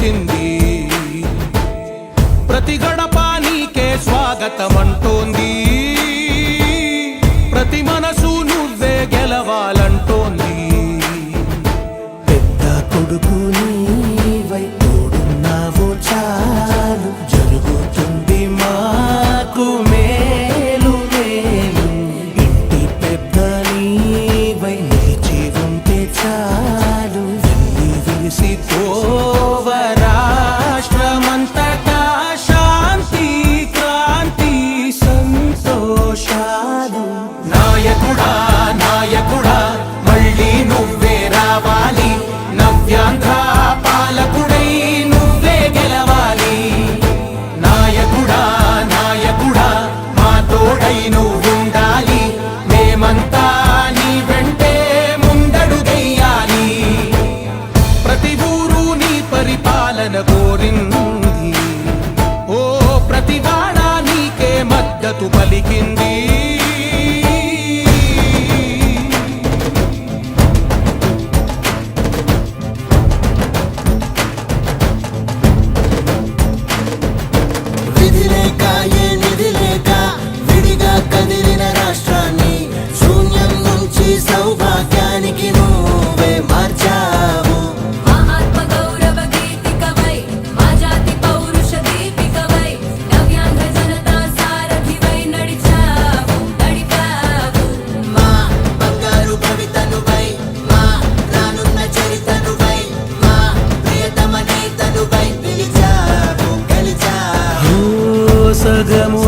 ఇచ్చింది ప్రతి గడప నీకే స్వాగతమంట കോരിൻ Pagamos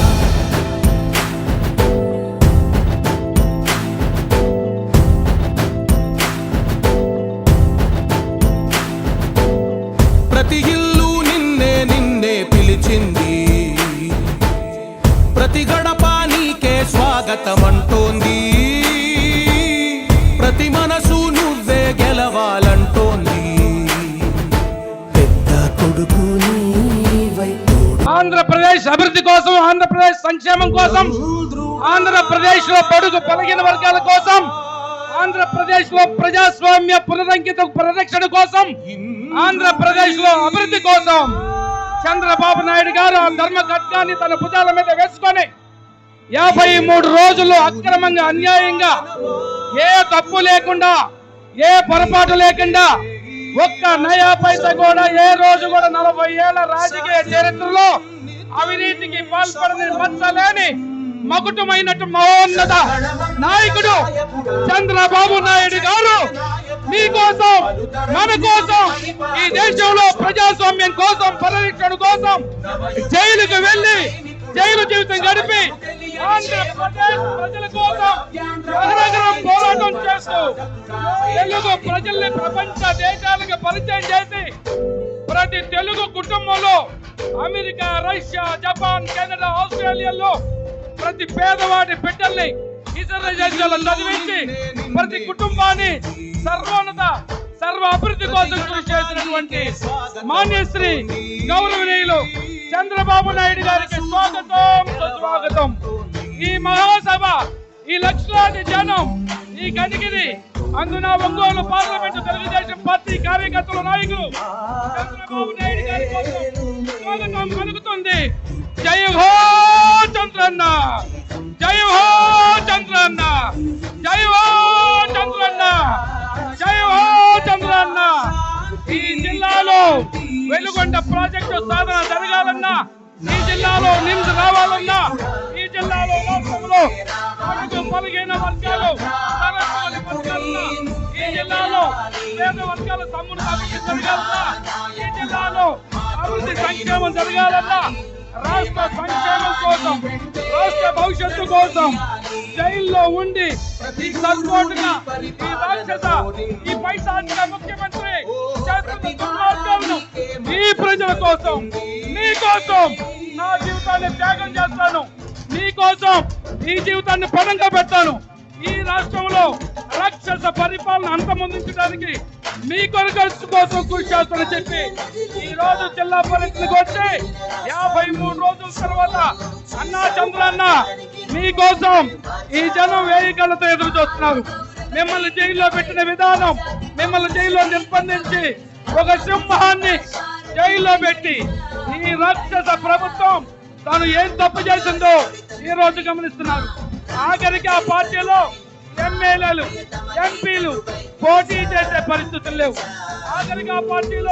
ప్రతి మనసు నువ్వే గెలవాలంటోంది. పెద్ద కొడుకు ఆంధ్రప్రదేశ్ అభివృద్ధి కోసం ఆంధ్రప్రదేశ్ సంక్షేమం కోసం ఆంధ్రప్రదేశ్లో పడుగు పలిగిన వర్గాల కోసం ఆంధ్రప్రదేశ్లో ప్రజాస్వామ్య పునరంకిత పరిరక్షణ కోసం ఆంధ్రప్రదేశ్లో అభివృద్ధి కోసం చంద్రబాబు నాయుడు గారు ఆ ధర్మ కట్టాన్ని తన భుజాల మీద వేసుకొని యాభై మూడు రోజులు అక్రమంగా అన్యాయంగా ఏ తప్పు లేకుండా ఏ పొరపాటు లేకుండా ఒక్క నయా పైస కూడా ఏ రోజు కూడా నలభై ఏళ్ళ రాజకీయ చరిత్రలో అవినీతికి పాల్పడని మచ్చలేని మకుటమైనట్టు మహోన్నత నాయకుడు చంద్రబాబు నాయుడు గారు మీకోసం మన కోసం ఈ దేశంలో ప్రజాస్వామ్యం కోసం పరిరక్షణ కోసం జైలుకు వెళ్ళి జైలు జీవితం గడిపి ఆంధ్రప్రదేశ్ ప్రజల కోసం పోరాటం చేస్తూ తెలుగు ప్రజల్ని ప్రపంచ దేశాలకు పరిచయం చేసి ప్రతి తెలుగు కుటుంబంలో అమెరికా రష్యా జపాన్ కెనడా ఆస్ట్రేలియాలో ప్రతి పేదవాడి బిడ్డల్ని ఇతర దేశాల్లో చదివించి ప్రతి కుటుంబాన్ని సర్వోన్నత సర్వ అభివృద్ధి కోసం కృషి చేసినటువంటి మాన్యశ్రీ గౌరవనీయులు చంద్రబాబు నాయుడు గారికి స్వాగతం సుస్వాగతం. ఈ మహాసభ ఈ లక్షలాది జనం ఈ గడిగిరి అందున ఒంగోలు పార్లమెంట్ తెలుగుదేశం పార్టీ కార్యకర్తల నాయకులు చంద్రబాబు నాయుడు గారి కోసం స్వాగతం కలుగుతుంది జై హో చంద్రన్న! జై హో చంద్రన్న! జై హో చంద్రన్న! జై హో చంద్రన్న! ఈ జిల్లాలో వెలుగొండ ప్రాజెక్టు సాధన జరగాలన్నా ఈ జిల్లాలో నిమ్స్ రావాలన్నా ఈ జిల్లాలో రాష్ట్రంలో మనకు పలిగిన వర్గాలు తరగతి వర్గాలన్నా ఈ జిల్లాలో పేద వర్గాల తమ్ముడు అభివృద్ధి జరగాలన్నా ఈ జిల్లాలో అభివృద్ధి సంక్షేమం జరగాలన్నా రాష్ట్ర సంక్షేమం కోసం రాష్ట్ర భవిష్యత్తు కోసం జైల్లో ఉండి ఈ సర్కోటుగా ఈ రాక్షస ఈ పైసా ముఖ్యమంత్రి చేస్తున్న ఈ ప్రజల కోసం నీ కోసం నా జీవితాన్ని త్యాగం చేస్తాను. నీ కోసం ఈ జీవితాన్ని పణంగా పెడతాను. ఈ రాష్ట్రంలో రాక్షస పరిపాలన అంతమొందించడానికి మీ కొరకు కోసం కృషి చేస్తానని చెప్పి ఈ రోజు జిల్లా పరిస్థితికి వచ్చి యాభై మూడు రోజుల తర్వాత అన్నా చంద్రన్న మీకోసం ఈ జనం వేయి ఎదురు చూస్తున్నారు. మిమ్మల్ని జైల్లో పెట్టిన విధానం మిమ్మల్ని జైల్లో నిర్బంధించి ఒక సింహాన్ని జైల్లో పెట్టి ఈ రాక్షస ప్రభుత్వం తాను ఏం తప్పు చేసిందో ఈ రోజు గమనిస్తున్నారు. ఆఖరికి ఆ పార్టీలో ఎమ్మెల్యేలు ఎంపీలు పోటీ చేసే పరిస్థితులు లేవు. ఆఖరికి ఆ పార్టీలో